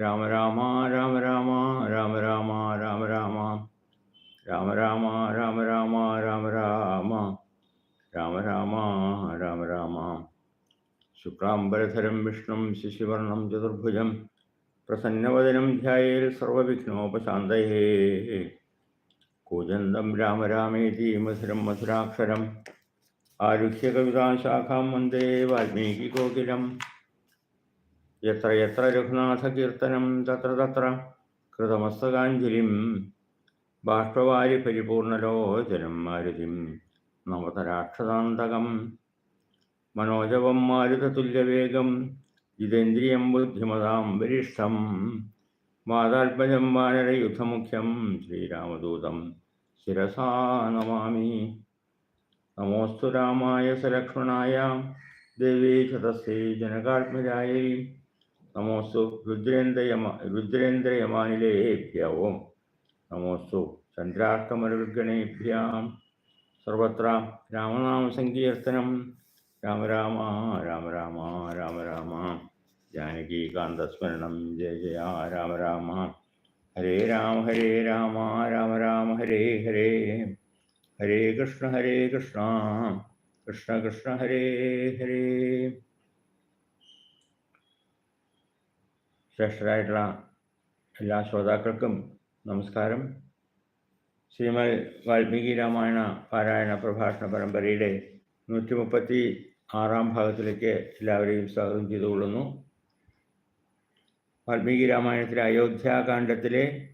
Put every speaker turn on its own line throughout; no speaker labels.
രാമ രാമ രാമ രാമ രാമ രാമ രാമ രാമ. രാമ രാമ രാമ രാമ രാമ രാമ. രാമ രാമ രാമ രാമ. ശുക്ലാംബരധരം വിഷ്ണും ശിശിവർണം ചതുർഭുജം. പ്രസന്നവദനം ധ്യായേൽ സർവവിഘ്നോപശാന്തയേ. കൂജന്തം രാമ രാമേതി മധുരം മധുരാക്ഷരം. ആരുഹ്യ വന്ദേ വാൽമീകി കോകിലം യത്ര യത്ര രഘുനാഥകീർത്തനം തത്ര തത്ര കൃതമസ്തകാഞ്ജലിം ബാഷ്പവാരി പരിപൂർണലോചനം മാരുതിം നവതരാക്ഷതാന്തകം മനോജവം മാരുതതുല്യവേഗം ജിതേന്ദ്രിയം ബുദ്ധിമതാം വരിഷ്ഠം മാതാത്മജം വാനരയുദ്ധമുഖ്യം ശ്രീരാമദൂതം ശിരസാ നമാമി നമോസ്തു രാമായ സലക്ഷ്മണായ ദേവീ ചതസ്യൈ ജനകാത്മജായ നമോസ്തു രുദ്രേന്ദ്രയമ രുദ്രേന്ദ്രയമാനിലേഭ്യവും. നമോസ്തു ചന്ദ്രാഷ്ടമരുഗണേഭ്യാം സർവത്ര രാമനാമസങ്കീർത്തനം രാമ രാമ രാമ രാമ രാമ രാമ. ജാനകീകാന്തസ്മരണം ജയ ജയ രാമ രാമ. ഹരേ രാമ ഹരേ രാമ രാമ രാമ ഹരേ ഹരേ. ഹരേ കൃഷ്ണ ഹരേ കൃഷ്ണ. കൃഷ്ണ കൃഷ്ണ ഹരേ ഹരേ. ശ്രേഷ്ഠരായിട്ടുള്ള എല്ലാ ശ്രോതാക്കൾക്കും നമസ്കാരം. ശ്രീമൽ വാൽമീകി രാമായണ പാരായണ പ്രഭാഷണ പരമ്പരയുടെ നൂറ്റി മുപ്പത്തി ആറാം ഭാഗത്തിലേക്ക് എല്ലാവരെയും സ്വാഗതം ചെയ്തുകൊള്ളുന്നു. വാൽമീകി രാമായണത്തിലെ അയോധ്യാകാന്ഡത്തിലെ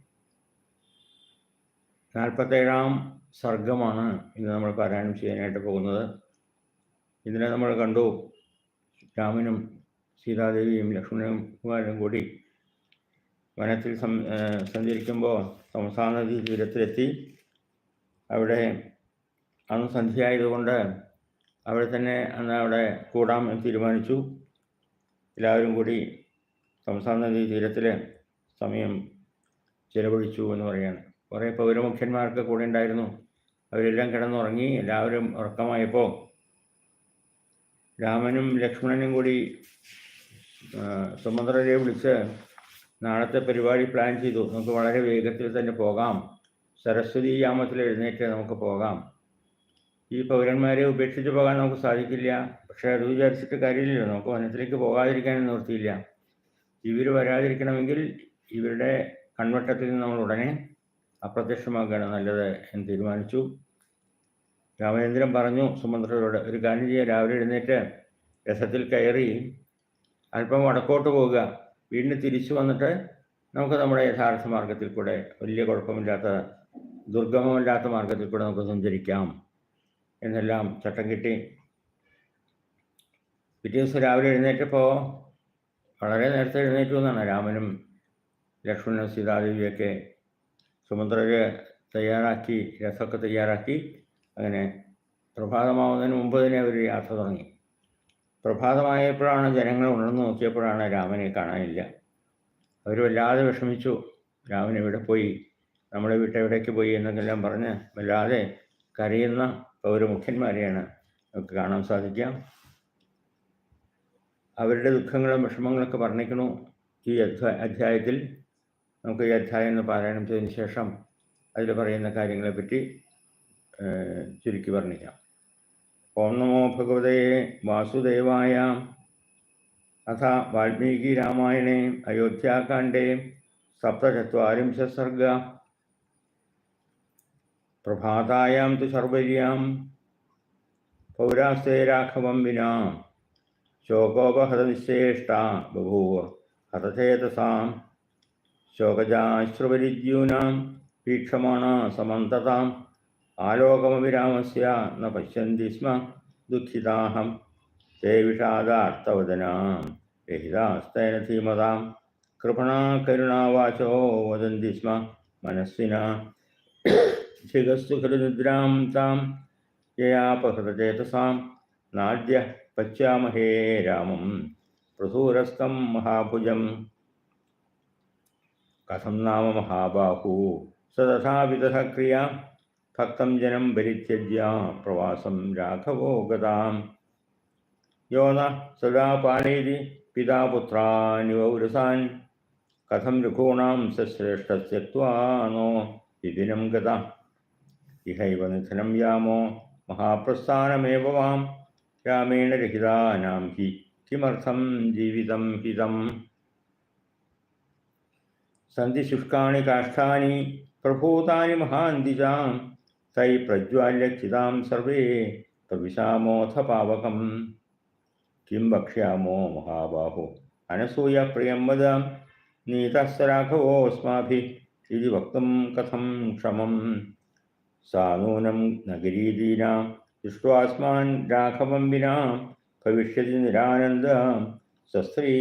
നാൽപ്പത്തേഴാം സർഗമാണ് ഇന്ന് നമ്മൾ പാരായണം ചെയ്യാനായിട്ട് പോകുന്നത്. ഇതിനെ നമ്മൾ കണ്ടു. രാമനും സീതാദേവിയും ലക്ഷ്മണനും കുമാരനും കൂടി വനത്തിൽ സഞ്ചരിക്കുമ്പോൾ സംസാര നദി തീരത്തിലെത്തി. അവിടെ അന്ന് സന്ധ്യയായതുകൊണ്ട് അവിടെ തന്നെ അന്ന് അവിടെ കൂടാം എന്ന് തീരുമാനിച്ചു. എല്ലാവരും കൂടി സംസാര നദി തീരത്തിൽ സമയം ചിലവഴിച്ചു എന്ന് പറയുകയാണ് കുറേ പൗരമുഖ്യന്മാർക്ക് കൂടെ ഉണ്ടായിരുന്നു. അവരെല്ലാം കിടന്നുറങ്ങി. എല്ലാവരും ഉറക്കമായപ്പോൾ രാമനും ലക്ഷ്മണനും കൂടി സുമന്ത്രരെ വിളിച്ച് നാളത്തെ പരിപാടി പ്ലാൻ ചെയ്തു. നമുക്ക് വളരെ വേഗത്തിൽ തന്നെ പോകാം. സരസ്വതി യാമത്തിൽ എഴുന്നേറ്റ് നമുക്ക് പോകാം. ഈ പൗരന്മാരെ ഉപേക്ഷിച്ച് പോകാൻ നമുക്ക് സാധിക്കില്ല. പക്ഷേ അത് വിചാരിച്ചിട്ട് കാര്യമില്ലല്ലോ. നമുക്ക് വനത്തിലേക്ക് പോകാതിരിക്കാൻ നിവൃത്തിയില്ല. ഇവർ വരാതിരിക്കണമെങ്കിൽ ഇവരുടെ കൺവട്ടത്തിൽ നിന്ന് നമ്മൾ ഉടനെ അപ്രത്യക്ഷമാക്കുകയാണ് നല്ലത് എന്ന് തീരുമാനിച്ചു. രാമചന്ദ്രൻ പറഞ്ഞു സുമന്ത്രരോട് ഒരു കാര്യം ചെയ്യാൻ രാവിലെ എഴുന്നേറ്റ് രഥത്തിൽ കയറി അല്പം വടക്കോട്ട് പോവുക. വീണ്ടും തിരിച്ചു വന്നിട്ട് നമുക്ക് നമ്മുടെ യഥാർത്ഥ മാർഗത്തിൽ കൂടെ വലിയ കുഴപ്പമില്ലാത്ത ദുർഗമമില്ലാത്ത മാർഗത്തിൽ കൂടെ നമുക്ക് സഞ്ചരിക്കാം എന്നെല്ലാം ചട്ടം കിട്ടി. പിറ്റേ ദിവസം രാവിലെ എഴുന്നേറ്റപ്പോൾ വളരെ നേരത്തെ എഴുന്നേറ്റു എന്നാണ് രാമനും ലക്ഷ്മണനും സീതാദേവിയൊക്കെ സുമന്ത്രര് തയ്യാറാക്കി രഥമൊക്കെ തയ്യാറാക്കി അങ്ങനെ പ്രഭാതമാവുന്നതിന് മുമ്പ് തന്നെ അവർ യാത്ര തുടങ്ങി. പ്രഭാതമായപ്പോഴാണ് ജനങ്ങൾ ഉണർന്നു നോക്കിയപ്പോഴാണ് രാമനെ കാണാനില്ല. അവർ വല്ലാതെ വിഷമിച്ചു. രാമൻ എവിടെ പോയി. നമ്മുടെ വീട്ടെവിടേക്ക് പോയി എന്നൊക്കെല്ലാം പറഞ്ഞ് വല്ലാതെ കരയുന്ന പൗരമുഖ്യന്മാരെയാണ് നമുക്ക് കാണാൻ സാധിക്കുക. അവരുടെ ദുഃഖങ്ങളും വിഷമങ്ങളൊക്കെ വർണിക്കണു ഈ അധ്യായത്തിൽ. നമുക്ക് ഈ അധ്യായം എന്ന് പാരായണം ചെയ്തതിന് ശേഷം അതിൽ പറയുന്ന കാര്യങ്ങളെപ്പറ്റി ചുരുക്കി വർണിക്കാം. ഓം നമോ ഭഗവതേ വാസുദേവായ. അഥ വാൽമീകി രാമായണേ അയോധ്യാകാണ്ഡേ സപ്തചത്വാരിംശ സർഗ. പ്രഭാതായാം തു സർവര്യാം പൗരാസ്തേ രാഘവം വിനാ. ശോകോപഹതനിശ്ചേഷ്ട ബഭൂവ ഹതചേതസാം. ശോകജാശ്രുപരിദ്യൂനാം വീക്ഷമാണ സമന്തതാം. ആലോകമവിരാമസ്യ ന പശ്യന്തി സ്മ ദുഃഖിതാഹം. തേ വിഷാദാർത്ഥവദനാം രഹിതാസ്തേന ധീമതാം. കൃപണാ കരുണാവാചോ വദന്തി സ്മ മനസ്സിന. ധിഗസ്തു ഹൃനിദ്രാം താം. യയാപഹൃതചേതസാം നാദ്യ പശ്യാമഹേ രാമം. പ്രസൂരസ്ഥം മഹാഭുജം. കഥം നാമ മഹാബാഹു. സതഥാവിധ ക്രിയ. ഭക്തം ജനം പരിത്യജ്യ പ്രവാസം രാഘവോ ഗതാം. യോന സദാ പാണീതി പിതാപുത്രാനിവൗരസാൻ കഥം രഘൂണാം സശ്രേഷ്ഠസ്യത്വാനോ വിദിനം ഗത. ഇഹൈവ നിധനം യാമോ മഹാപ്രസ്ഥാനമേവ വാം. രാമേണ രഹിതാനാം ഹി കിമർത്ഥം ജീവിതം ഹിതം. സന്ധി ശുഷ്കാണി കാഷ്ഠാനി പ്രഭൂതാനി മഹാന്തിജാം. തൈ പ്രജ്വാല്യക്ഷിതാം സർവേ പ്രവിശാമോഥ പാവകം. കിം വക്ഷ്യാമോ മഹാബാഹു? അനസൂയ പ്രിയം വദ. നീതസ്രാഘവോസ്മാഭി ഇതി വക്തും കഥം ക്ഷമം. സാനൂനം നഗരീദീനാം ദൃഷ്ട്വാസ്മാൻ രാഘവം വിനാ. ഭവിഷ്യതി നിരാനന്ദ. സസ്ത്രീ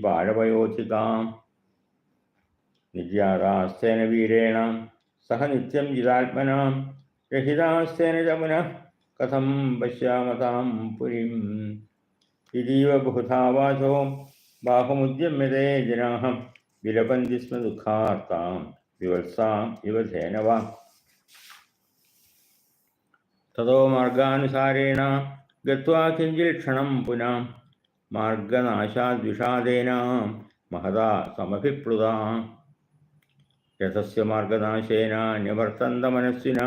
ബാലവയോധികാം നിര്യാതാസ്തേന വീരേണ സഹ നിത്യം ജിതാത്മനാം. രഹിതാസ്തേന ച പുനഃ കഥം പശ്യാമതാം പുരീം. ഇതീവ ബഹുധാവാചോ ബാഹുമുദ്യമ്യതേ ജനാഃ വിലപന്തി സ്മ ദുഃഖാർത്താം. വിവത്സാം ഇവ ധേനവ തതോ മാർഗാനുസാരേണ ഗത്വാ കിഞ്ചിൽ ക്ഷണം പുനാ. മാർഗനാശാദ്വിഷാദേന മഹതാ സമഭിപ്ലുതാ. രഥസ്യ മാർഗനാശേന നിവർത്തന്ത മനസ്സിന.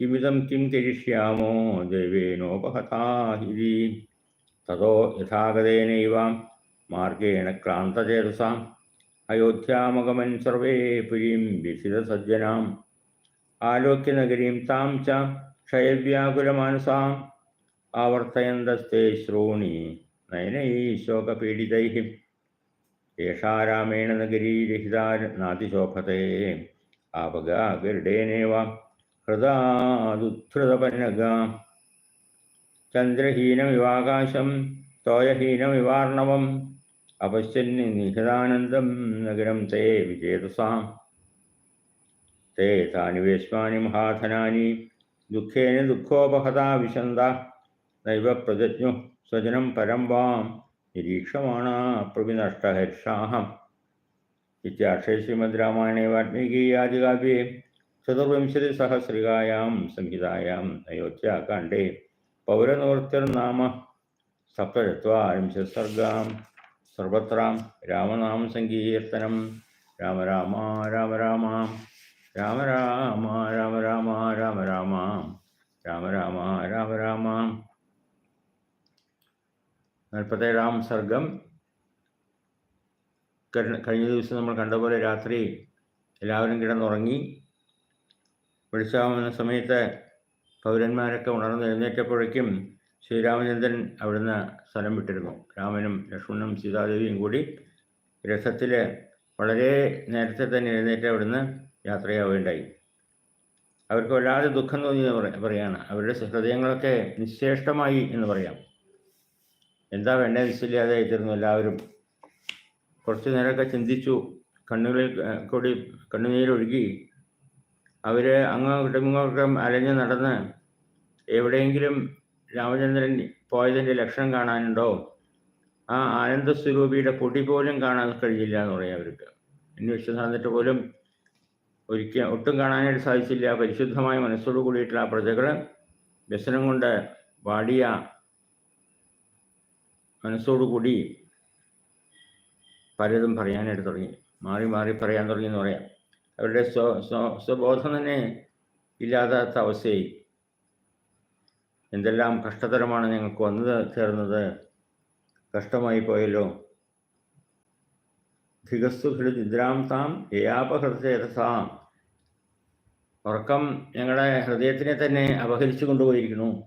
കിമിതം കിം തിരിഷ്യാമോ ദൈവേനോപഹതാഹിരി തതോ യഥാഗതേനൈവ മാർഗേണ ക്ലാന്തചേതസാം അയോധ്യാമഗമൻ സർവേ പുരീം വിസിതസജ്ജനാം ആലോക്യനഗരീം താം ച ക്ഷയവ്യാകുലമാനസാം. ആവർത്തയന്തസ്തേ ശ്രോണി നയനൈശോകപീഡിതൈ ഏഷാ രാമേണ നഗരീരഹിതാ നാതിശോഭത്തെ ആപഗാഗരുടേനേവാം ഹൃദാദുദ്ധൃതപനഗ. ചന്ദ്രഹീനമിവാകാശം തോയഹീനമിവാർണവം അപശ്യന് നിഹിതാനന്ദം നഗരം തേ വിജേതസാം. തേ താനി വേശ്മാനി മഹാധനാനി ദുഃഖേന ദുഃഖോപഹതാ വിശന്ത. നൈവ പ്രജജ്ഞു സ്വജനം പരം വാം നിരീക്ഷമാണ പ്രവിനഷ്ടഹർഷാഹം ഇത്യാക്ഷേ ശ്രീമദ് രാമായണേ വാൽമീകി ആദികാവ്യേ. സംഹിതായാം അയോധ്യാകാണ്ഡേ പൗരനിവൃത്തിർനാമ സപ്തചത്വാരിംശത് സർഗാം സർവത്രാം രാമനാമ സങ്കീർത്തനം രാമ രാമ രാമ രാമ രാമ രാമ രാമ രാമ രാമ രാമ രാമ രാമ രാമ രാമ നാൽപ്പത്തേഴാം സർഗം. കഴിഞ്ഞ ദിവസം നമ്മൾ കണ്ട പോലെ രാത്രി എല്ലാവരും കിടന്നുറങ്ങി. വെളിച്ചാവുന്ന സമയത്ത് പൗരന്മാരൊക്കെ ഉണർന്ന് എഴുന്നേറ്റപ്പോഴേക്കും ശ്രീരാമചന്ദ്രൻ അവിടുന്ന് സ്ഥലം വിട്ടിരുന്നു. രാമനും ലക്ഷ്മണനും സീതാദേവിയും കൂടി രഥത്തിൽ വളരെ നേരത്തെ തന്നെ എഴുന്നേറ്റ് അവിടുന്ന് യാത്രയാവുകയുണ്ടായി. അവർക്ക് വല്ലാതെ ദുഃഖം തോന്നി എന്ന് പറ- പറയാണ്. അവരുടെ ഹൃദയങ്ങളൊക്കെ നിശ്ചേഷ്ടമായി എന്ന് പറയാം. എന്താ വേണ്ടേ നിശ്ചയില്ലാതെ ആയിത്തീർന്നു എല്ലാവരും? കുറച്ചു നേരമൊക്കെ ചിന്തിച്ചു. കണ്ണുകളിൽ കൂടി കണ്ണുനീരൊഴുകി അവർ അങ്ങോട്ടും ഇങ്ങോട്ടും അലഞ്ഞ് നടന്ന് എവിടെയെങ്കിലും രാമചന്ദ്രൻ പോയതിന്റെ ലക്ഷണം കാണാനുണ്ടോ? ആ ആനന്ദ സ്വരൂപിയുടെ പൊടി പോലും കാണാൻ കഴിയില്ല എന്ന് പറയാം അവർക്ക്. അന്വേഷിച്ച് നടന്നിട്ട് പോലും ഒരിക്കൽ ഒട്ടും കാണാനായിട്ട് സാധിച്ചില്ല. പരിശുദ്ധമായ മനസ്സോട് കൂടിയിട്ടുള്ള ആ പ്രജകൾ വ്യസനം കൊണ്ട് വാടിയ മനസ്സോടുകൂടി പലതും പറയാനായിട്ട് തുടങ്ങി. മാറി മാറി പറയാൻ തുടങ്ങി എന്ന് പറയാം. അവരുടെ സ്വ സ്വ- സ്വബോധം തന്നെ ഇല്ലാതാത്ത അവസ്ഥയായി എന്തെല്ലാം കഷ്ടതരമാണ് ഞങ്ങൾക്ക് വന്നത് ചേർന്നത്. കഷ്ടമായി പോയല്ലോ. ധികസ്തു നിദ്രാം താം യയാപഹൃതേതസാം ഉറക്കം ഞങ്ങളുടെ ഹൃദയത്തിനെ തന്നെ അപഹരിച്ചു കൊണ്ടുപോയിരിക്കുന്നു.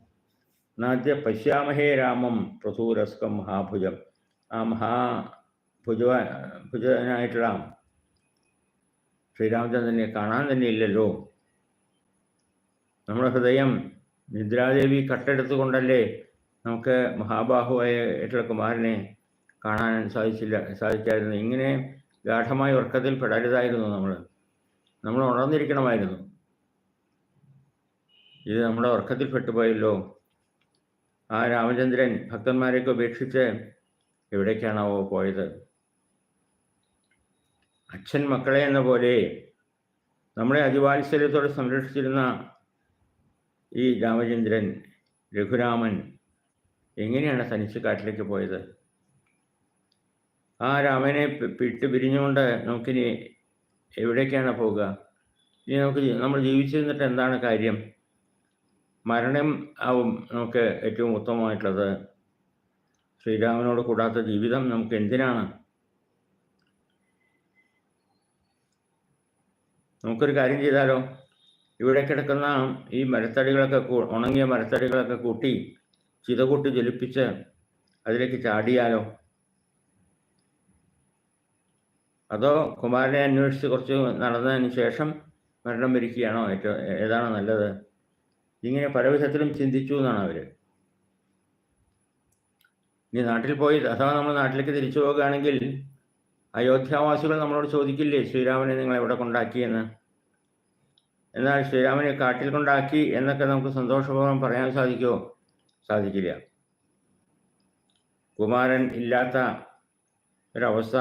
നാദ്യ പശ്യാമഹേ രാമം പ്രസൂരസ്കം മഹാഭുജം. ആ മഹാഭുജ ഭുജനായിട്ടുള്ള ശ്രീരാമചന്ദ്രനെ കാണാൻ തന്നെ ഇല്ലല്ലോ. നമ്മുടെ ഹൃദയം നിദ്രാദേവി കട്ടെടുത്തുകൊണ്ടല്ലേ നമുക്ക് മഹാബാഹുവായ ഏറ്റുള്ള കുമാരനെ കാണാൻ സാധിച്ചില്ല സാധിച്ചായിരുന്നു. ഇങ്ങനെ ഗാഠമായ ഉറക്കത്തിൽ പെടരുതായിരുന്നു നമ്മൾ. നമ്മൾ ഉണർന്നിരിക്കണമായിരുന്നു. ഇത് നമ്മുടെ ഉറക്കത്തിൽ പെട്ടുപോയല്ലോ. ആ രാമചന്ദ്രൻ ഭക്തന്മാരെയൊക്കെ ഉപേക്ഷിച്ച് എവിടേക്കാണാവോ പോയത്? അച്ഛൻ മക്കളെ എന്ന പോലെ നമ്മളെ അതിവാത്സല്യത്തോടെ സംരക്ഷിച്ചിരുന്ന ഈ രാമചന്ദ്രൻ രഘുരാമൻ എങ്ങനെയാണ് തനിച്ച് കാട്ടിലേക്ക് പോയത്? ആ രാമനെ പി- പിരിഞ്ഞുകൊണ്ട് നമുക്കിനി എവിടേക്കാണ് പോവുക? ഇനി നമുക്ക് നമ്മൾ ജീവിച്ചിരുന്നിട്ട് എന്താണ് കാര്യം? മരണം ആവും നമുക്ക് ഏറ്റവും ഉത്തമമായിട്ടുള്ളത്. ശ്രീരാമനോട് കൂടാത്ത ജീവിതം നമുക്ക് എന്തിനാണ്? നമുക്കൊരു കാര്യം ചെയ്താലോ? ഇവിടെ കിടക്കുന്ന ഈ മരത്തടികളൊക്കെ ഉണങ്ങിയ മരത്തടികളൊക്കെ കൂട്ടി ചിത കൂട്ടി ജ്വലിപ്പിച്ച് അതിലേക്ക് ചാടിയാലോ? അതോ കുമാരനെ അന്വേഷിച്ച് കുറച്ച് നടന്നതിന് ശേഷം മരണം വരിക്കുകയാണോ ഏറ്റവും ഏതാണോ നല്ലത്? ഇങ്ങനെ പല വിധത്തിലും ചിന്തിച്ചു എന്നാണ് അവർ ഇനി നാട്ടിൽ പോയി അഥവാ നമ്മൾ നാട്ടിലേക്ക് തിരിച്ചു പോകുകയാണെങ്കിൽ അയോധ്യാവാസികൾ നമ്മളോട് ചോദിക്കില്ലേ ശ്രീരാമനെ നിങ്ങൾ എവിടെ കൊണ്ടാക്കിയെന്ന് എന്നാൽ ശ്രീരാമനെ കാട്ടിൽ കൊണ്ടാക്കി എന്നൊക്കെ നമുക്ക് സന്തോഷപൂർവം പറയാൻ സാധിക്കുമോ? സാധിക്കില്ല. കുമാരൻ ഇല്ലാത്ത ഒരവസ്ഥ.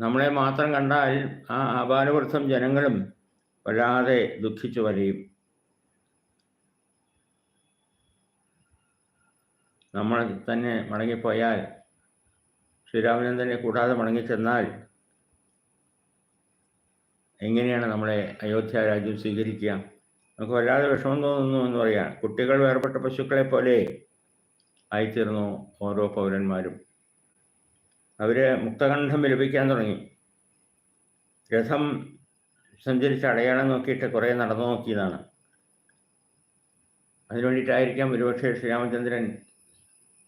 നമ്മളെ മാത്രം കണ്ടാൽ ആ ആപാലവൃദ്ധം ജനങ്ങളും വല്ലാതെ ദുഃഖിച്ചു വരയും. നമ്മൾ തന്നെ മടങ്ങിപ്പോയാൽ ശ്രീരാമനെ തന്നെ കൂടാതെ മടങ്ങിച്ചെന്നാൽ എങ്ങനെയാണ് നമ്മളെ അയോധ്യ രാജ്യം സ്വീകരിക്കുക? നമുക്ക് വല്ലാതെ വിഷമം തോന്നുന്നു എന്ന് പറയാം. കുട്ടികൾ വേർപെട്ട പശുക്കളെ പോലെ ആയിത്തീർന്നു ഓരോ പൗരന്മാരും. അവർ മുക്തകണ്ഠം വിലപിക്കാൻ തുടങ്ങി. രഥം സഞ്ചരിച്ച അടയാളം നോക്കിയിട്ട് കുറേ നടന്നു നോക്കിയതാണ്. അതിനു വേണ്ടിയിട്ടായിരിക്കാം ഒരുപക്ഷെ ശ്രീരാമചന്ദ്രൻ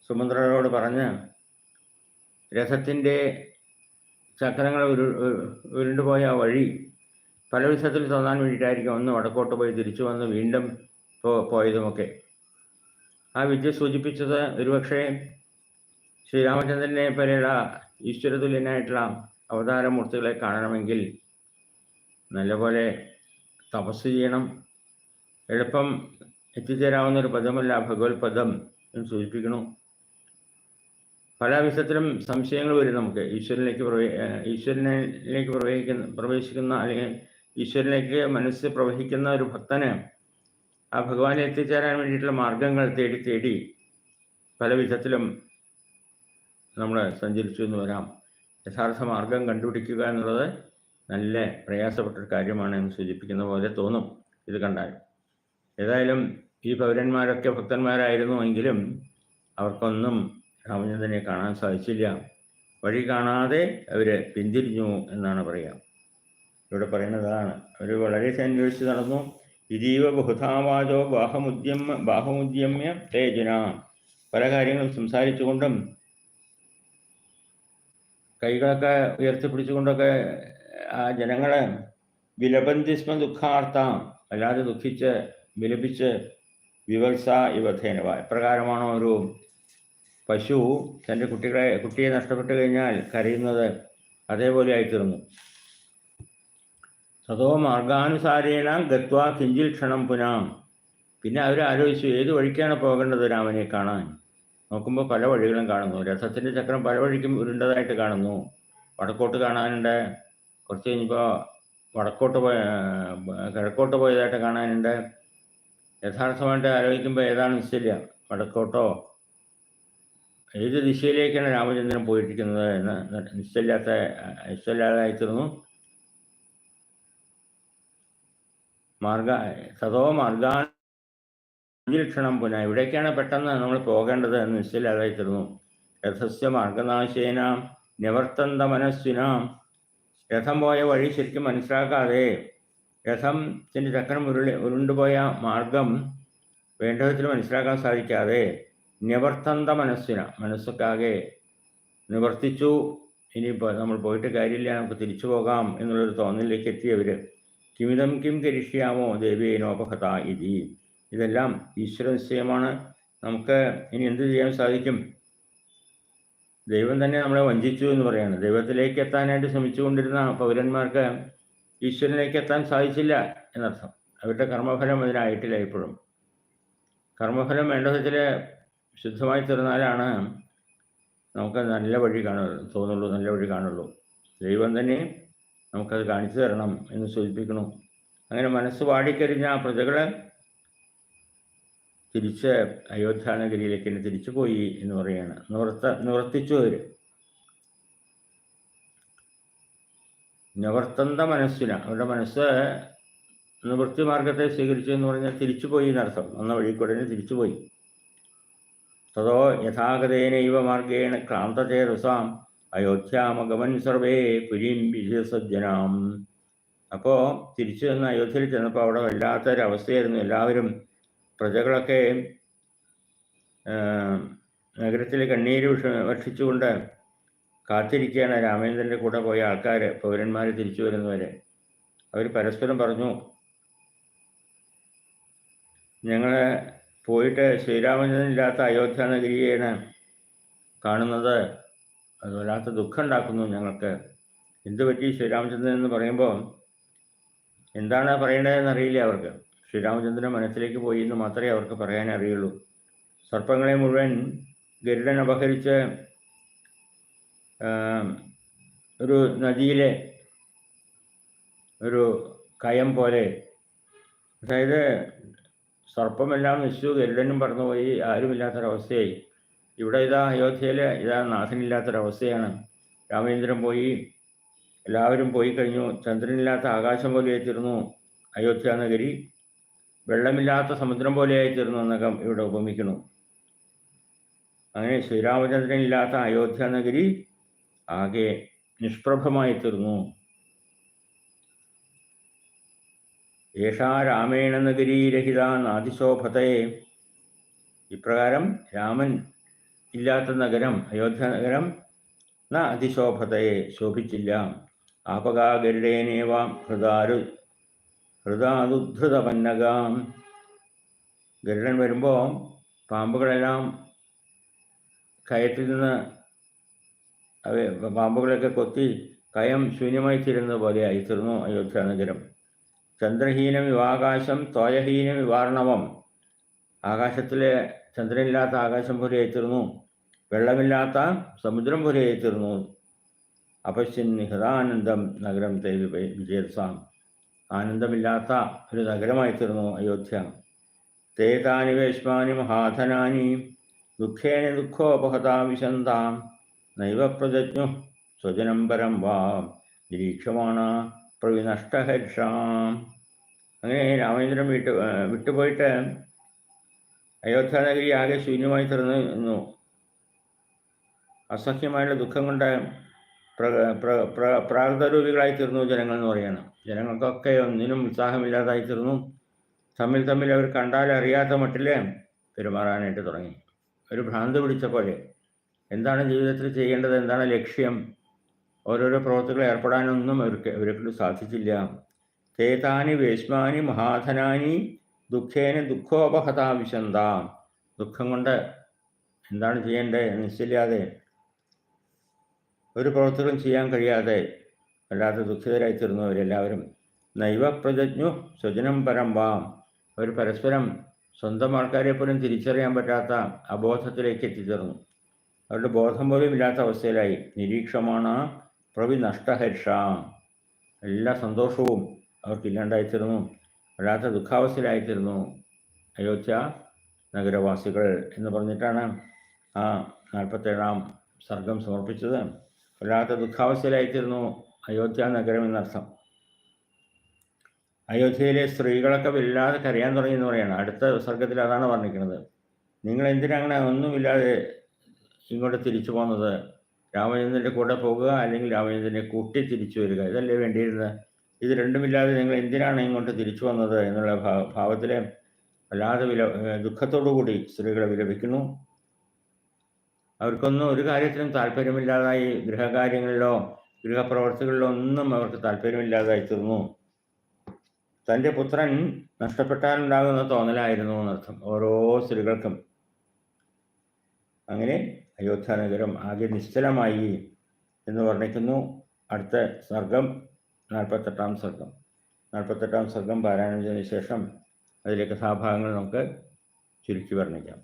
സുമന്ത്രരോട് പറഞ്ഞ് രഥത്തിന്റെ ചക്രങ്ങൾ ഉരു ഉരു- ഉരുണ്ടുപോയ ആ വഴി പല വിധത്തിൽ തോന്നാൻ വേണ്ടിയിട്ടായിരിക്കും ഒന്ന് വടക്കോട്ട് പോയി തിരിച്ചു വന്ന് വീണ്ടും പോയതുമൊക്കെ. ആ വിദ്യ സൂചിപ്പിച്ചത് ഒരുപക്ഷെ ശ്രീരാമചന്ദ്രനെ പോലെയുള്ള ഈശ്വരതുല്യനായിട്ടുള്ള അവതാരമൂർത്തികളെ കാണണമെങ്കിൽ നല്ലപോലെ തപസ് ചെയ്യണം. എളുപ്പം എത്തിച്ചേരാവുന്ന ഒരു പദമല്ല ഭഗവത് പദം എന്ന് സൂചിപ്പിക്കണു പല വിധത്തിലും സംശയങ്ങൾ വരും നമുക്ക്. ഈശ്വരനിലേക്ക് പ്രവേ ഈശ്വരനിലേക്ക് പ്രവേശിക്കുന്ന പ്രവേശിക്കുന്ന അല്ലെങ്കിൽ ഈശ്വരനിലേക്ക് മനസ്സ് പ്രവഹിക്കുന്ന ഒരു ഭക്തന് ആ ഭഗവാനെ എത്തിച്ചേരാൻ വേണ്ടിയിട്ടുള്ള മാർഗങ്ങൾ തേടി തേടി പല വിധത്തിലും നമ്മൾ സഞ്ചരിച്ചു എന്ന് വരാം. യഥാർത്ഥ മാർഗം കണ്ടുപിടിക്കുക എന്നുള്ളത് നല്ല പ്രയാസപ്പെട്ട ഒരു കാര്യമാണ് എന്ന് സൂചിപ്പിക്കുന്ന പോലെ തോന്നും ഇത് കണ്ടാൽ. ഏതായാലും ഈ പൗരന്മാരൊക്കെ ഭക്തന്മാരായിരുന്നു എങ്കിലും അവർക്കൊന്നും രാമചന്ദ്രനെ കാണാൻ സാധിച്ചില്ല. വഴി കാണാതെ അവർ പിന്തിരിഞ്ഞു എന്നാണ് പറയുക ഇവിടെ പറയുന്നതാണ് അവർ വളരെ അന്വേഷിച്ച് നടന്നു. ഇതീവ ബഹുധാവാചോ ബാഹമുദ്യമ ബാഹമുദ്യമ്യ തേജന. പല കാര്യങ്ങളും സംസാരിച്ചുകൊണ്ടും കൈകളൊക്കെ ഉയർത്തിപ്പിടിച്ചുകൊണ്ടൊക്കെ ആ ജനങ്ങളെ വിലപന്തിസ്മ ദുഃഖാർത്ഥം അല്ലാതെ ദുഃഖിച്ച് വിലപിച്ച് വിവത്സ ഇവധേനവ എപ്രകാരമാണോ ഒരു പശു തന്റെ കുട്ടികളെ കുട്ടിയെ നഷ്ടപ്പെട്ടു കഴിഞ്ഞാൽ കരയുന്നത് അതേപോലെ ആയിത്തീർന്നു. സതോ മാർഗാനുസാരേണ ഗത്വാ കിഞ്ചിൽ ക്ഷണം പുനാം. പിന്നെ അവർ ആലോചിച്ചു ഏത് വഴിക്കാണ് പോകേണ്ടത് രാമനെ കാണാൻ? നോക്കുമ്പോൾ പല വഴികളും കാണുന്നു. രഥത്തിന്റെ ചക്രം പല വഴിക്കും ഉരുണ്ടതായിട്ട് കാണുന്നു. വടക്കോട്ട് കാണാനുണ്ട്. കുറച്ച് കഴിഞ്ഞപ്പോൾ വടക്കോട്ട് പോയ കിഴക്കോട്ട് പോയതായിട്ട് കാണാനുണ്ട്. യഥാർത്ഥമായിട്ട് ആലോചിക്കുമ്പോൾ ഏതാണ് നിശ്ചയില്ല വടക്കോട്ടോ ഏത് ദിശയിലേക്കാണ് രാമചന്ദ്രൻ പോയിരിക്കുന്നത് എന്ന് നിശ്ചയില്ലാത്ത നിശ്ചയില്ലാതായിത്തീർന്നു. മാർഗ സതോ മാർഗാക്ഷണം പുന ഇവിടേക്കാണ് പെട്ടെന്ന് നമ്മൾ പോകേണ്ടത് എന്ന് നിശ്ചയില്ലാതായിത്തീർന്നു. രഥസ്യ മാർഗനാശേനാം നിവർത്തന്ത മനസ്സിനാം. രഥം പോയ വഴി ശരിക്കും മനസ്സിലാക്കാതെ രഥത്തിന്റെ ചക്രം ഉരുളി ഉരുണ്ടുപോയ മാർഗം വേണ്ട വിധത്തിൽ മനസ്സിലാക്കാൻ സാധിക്കാതെ നിവർത്തന്ത മനസ്സിന മനസ്സൊക്കാകെ നിവർത്തിച്ചു ഇനിയിപ്പോൾ നമ്മൾ പോയിട്ട് കാര്യമില്ല നമുക്ക് തിരിച്ചു പോകാം എന്നുള്ളൊരു തോന്നലിലേക്ക് എത്തിയവർ കിമിതം കിം കരിഷ്യാമോ ദേവിയേനോപഹത ഇതി. ഇതെല്ലാം ഈശ്വര നിശ്ചയമാണ്. നമുക്ക് ഇനി എന്ത് ചെയ്യാൻ സാധിക്കും? ദൈവം തന്നെ നമ്മളെ വഞ്ചിച്ചു എന്ന് പറയാണ്. ദൈവത്തിലേക്ക് എത്താനായിട്ട് ശ്രമിച്ചുകൊണ്ടിരുന്ന പൗരന്മാർക്ക് ഈശ്വരനിലേക്ക് എത്താൻ സാധിച്ചില്ല എന്നർത്ഥം. അവരുടെ കർമ്മഫലം അതിനായിട്ടില്ല ഇപ്പോഴും. കർമ്മഫലം വേണ്ട വിധത്തിൽ ശുദ്ധമായി തീർന്നാലാണ് നമുക്ക് നല്ല വഴി കാണു തോന്നുള്ളൂ നല്ല വഴി കാണുള്ളൂ. ദൈവം തന്നെ നമുക്കത് കാണിച്ചു തരണം എന്ന് സൂചിപ്പിക്കണം അങ്ങനെ മനസ്സ് വാടിക്കഴിഞ്ഞ ആ പ്രജകൾ തിരിച്ച് അയോധ്യാനഗരിയിലേക്ക് തന്നെ തിരിച്ചു പോയി എന്ന് പറയുകയാണ്. നിവർത്ത നിവർത്തിച്ചു അവർ നിവർത്തന്ത മനസ്സിന് അവരുടെ മനസ്സ് നിവൃത്തി മാർഗത്തെ സ്വീകരിച്ചു എന്ന് പറഞ്ഞാൽ തിരിച്ചുപോയി എന്നർത്ഥം. വന്ന വഴിക്കൂടെ കൂടെ തിരിച്ചു പോയി. തതോ യഥാഗതേനൈവ മാർഗേണ ക്രാന്തചേതസാം അയോധ്യാമഗമൻ സർവേ പുരീം വിജയസജ്ജനാം. അപ്പോൾ തിരിച്ചു ചെന്ന് അയോധ്യയിൽ ചെന്നപ്പോൾ അവിടെ വല്ലാത്തൊരവസ്ഥയായിരുന്നു. എല്ലാവരും പ്രജകളൊക്കെ നഗരത്തിൽ കണ്ണീര് വർഷിച്ചുകൊണ്ട് കാത്തിരിക്കുകയാണ്. രാമേന്ദ്രന്റെ കൂടെ പോയ ആൾക്കാർ പൗരന്മാർ തിരിച്ചു വരുന്നവരെ. അവർ പരസ്പരം പറഞ്ഞു ഞങ്ങൾ പോയിട്ട് ശ്രീരാമചന്ദ്രനില്ലാത്ത അയോധ്യ നഗരിയാണ് കാണുന്നത്. അത് വല്ലാത്ത ദുഃഖം ഉണ്ടാക്കുന്നു ഞങ്ങൾക്ക്. എന്ത് പറ്റി ശ്രീരാമചന്ദ്രൻ എന്ന് പറയുമ്പോൾ എന്താണ് പറയേണ്ടതെന്ന് അറിയില്ല അവർക്ക്. ശ്രീരാമചന്ദ്രൻ മനസ്സിലേക്ക് പോയി എന്ന് മാത്രമേ അവർക്ക് പറയാൻ അറിയുള്ളൂ. സർപ്പങ്ങളെ മുഴുവൻ ഗരുഡൻ അപഹരിച്ച് ഒരു നദിയിലെ ഒരു കയം പോലെ. അതായത് സർപ്പമെല്ലാം നശിച്ചു ഗരുഡനും പറന്നുപോയി ആരുമില്ലാത്തൊരവസ്ഥയായി. ഇവിടെ ഇതാ അയോധ്യയിൽ ഇതാ നാഥനില്ലാത്തൊരവസ്ഥയാണ്. രാമചന്ദ്രൻ പോയി എല്ലാവരും പോയി കഴിഞ്ഞു. ചന്ദ്രനില്ലാത്ത ആകാശം പോലെ ആയിത്തീർന്നു അയോധ്യ നഗരി. വെള്ളമില്ലാത്ത സമുദ്രം പോലെ ആയിത്തീർന്നു എന്നൊക്കെ ഇവിടെ ഉപമിക്കുന്നു. അങ്ങനെ ശ്രീരാമചന്ദ്രനില്ലാത്ത അയോധ്യ നഗരി ആകെ നിഷ്പ്രഭമായി തീർന്നു ഏഷാ രാമേണ നഗരീരഹിത നാതിശോഭതയെ ഇപ്രകാരം രാമൻ ഇല്ലാത്ത നഗരം അയോധ്യ നഗരം ന അതിശോഭതയെ ശോഭിച്ചില്ല. ആപകാഗരുടേനേവാം ഹൃദാരു ഹൃദാതുധൃതപന്നകാം ഗരുഡൻ വരുമ്പോൾ പാമ്പുകളെല്ലാം കയത്തിൽ നിന്ന് പാമ്പുകളൊക്കെ കൊത്തി കയം ശൂന്യമായി തീരുന്നത് പോലെ ആയിത്തീർന്നു അയോധ്യ നഗരം. ചന്ദ്രഹീനം ഇവാകാശം തോയഹീനം ഇവാർണവം ആകാശത്തിലെ ചന്ദ്രനില്ലാത്ത ആകാശം പോലെ ആയിത്തീർന്നു. വെള്ളമില്ലാത്ത സമുദ്രം പോലെ ആയിത്തീർന്നു. അപശ്യൻ ഹൃദാനന്ദം നഗരം തേവി വിജയസാം ആനന്ദമില്ലാത്ത ഒരു നഗരമായിത്തീർന്നു അയോധ്യ. തേതാനി വേഷ്മാനി മഹാധനാനി ദുഃഖേന ദുഃഖോപഹതാ വിശന്താം. നൈവ പ്രജജ്ഞു സ്വജനം പരം വാ. നിരീക്ഷമാണ പ്രവിനഷ്ടഹർഷാം അങ്ങനെ രാമചന്ദ്രൻ വിട്ടു വിട്ടുപോയിട്ട് അയോധ്യ നഗരി ആകെ ശൂന്യമായി തീർന്നു അസഹ്യമായുള്ള ദുഃഖം കൊണ്ട് പ്ര പ്ര പ്ര പ്രാകൃതരൂപികളായി തീർന്നു ജനങ്ങൾ എന്ന് പറയണം ജനങ്ങൾക്കൊക്കെ ഒന്നിനും ഉത്സാഹമില്ലാതായി തീർന്നു. തമ്മിൽ തമ്മിൽ അവർ കണ്ടാൽ അറിയാത്ത മട്ടിൽ പെരുമാറാനായിട്ട് തുടങ്ങി. ഒരു ഭ്രാന്ത് പിടിച്ച പോലെ. എന്താണ് ജീവിതത്തിൽ ചെയ്യേണ്ടത്? എന്താണ് ലക്ഷ്യം? ഓരോരോ പ്രവർത്തികളിൽ ഏർപ്പെടാനൊന്നും അവർക്ക് അവരെ കൊണ്ട് സാധിച്ചില്ല. തേതാനി വേശ്മാനി മഹാധനാനി ദുഃഖേന ദുഃഖോപഹതാ വിശന്താം. ദുഃഖം കൊണ്ട് എന്താണ് ചെയ്യേണ്ടത്? എന്ന് നിശ്ചയില്ലാതെ ഒരു പ്രവൃത്തികളും ചെയ്യാൻ കഴിയാതെ വല്ലാതെ ദുഃഖിതരായി തീർന്നവരെല്ലാവരും നൈവ പ്രജജ്ഞു സ്വജനം വാം. അവർ പരസ്പരം സ്വന്തം ആൾക്കാരെ പോലും തിരിച്ചറിയാൻ പറ്റാത്ത അബോധത്തിലേക്ക് എത്തിച്ചേർന്നു. അവരുടെ ബോധം പോലും ഇല്ലാത്ത അവസ്ഥയിലായി. നിരീക്ഷമാണ് പ്രവി എല്ലാ സന്തോഷവും അവർക്കില്ലാണ്ടായിത്തീരുന്നു വല്ലാത്ത ദുഃഖാവസ്ഥയിലായിത്തീർന്നു. അയോധ്യ നഗരവാസികൾ എന്ന് പറഞ്ഞിട്ടാണ് ആ നാൽപ്പത്തേഴാം സർഗം സമർപ്പിച്ചത്. വല്ലാത്ത ദുഃഖാവസ്ഥയിലായിത്തീർന്നു അയോധ്യ നഗരം എന്നർത്ഥം. അയോധ്യയിലെ സ്ത്രീകളൊക്കെ വല്ലാതെ കരയാൻ തുടങ്ങി എന്ന് പറയുകയാണ് അടുത്ത സർഗത്തിൽ അതാണ് പറഞ്ഞിരിക്കുന്നത് നിങ്ങൾ എന്തിനങ്ങനെ ഒന്നുമില്ലാതെ ഇങ്ങോട്ട് തിരിച്ചു പോകുന്നത് രാമചന്ദ്രന്റെ കൂടെ പോകുക അല്ലെങ്കിൽ രാമചന്ദ്രനെ കൂട്ടി തിരിച്ചു വരിക. ഇതല്ലേ വേണ്ടിയിരുന്നത്? ഇത് രണ്ടുമില്ലാതെ നിങ്ങൾ എന്തിനാണ് ഇങ്ങോട്ട് തിരിച്ചു വന്നത് എന്നുള്ള ഭാവത്തിലെ വല്ലാതെ വില ദുഃഖത്തോടു കൂടി സ്ത്രീകളെ വിലപിക്കുന്നു. അവർക്കൊന്നും ഒരു കാര്യത്തിലും താല്പര്യമില്ലാതായി ഗൃഹകാര്യങ്ങളിലോ ഗൃഹപ്രവർത്തികളിലോ ഒന്നും അവർക്ക് താല്പര്യമില്ലാതായി തീർന്നു. തന്റെ പുത്രൻ നഷ്ടപ്പെട്ടാലുണ്ടാകുന്ന തോന്നലായിരുന്നു എന്നർത്ഥം ഓരോ സ്ത്രീകൾക്കും. അങ്ങനെ അയോധ്യ നഗരം ആകെ നിശ്ചലമായി എന്ന് വർണിക്കുന്നു. അടുത്ത സർഗം നാൽപ്പത്തെട്ടാം സർഗം. നാൽപ്പത്തെട്ടാം സർഗം പാരായണം ചെയ്തതിന് ശേഷം അതിലെ കഥാഭാഗങ്ങൾ നമുക്ക് ചുരുക്കി വർണിക്കാം.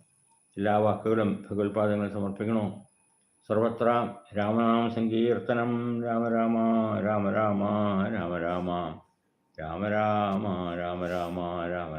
എല്ലാ വാക്കുകളും ഭഗവത്പാദങ്ങൾ സമർപ്പിക്കണോ? സർവത്ര രാമനാമ സങ്കീർത്തനം. രാമ രാമ രാമ രാമ രാമ. രാമ രാമ രാമ രാമ രാമ രാമ.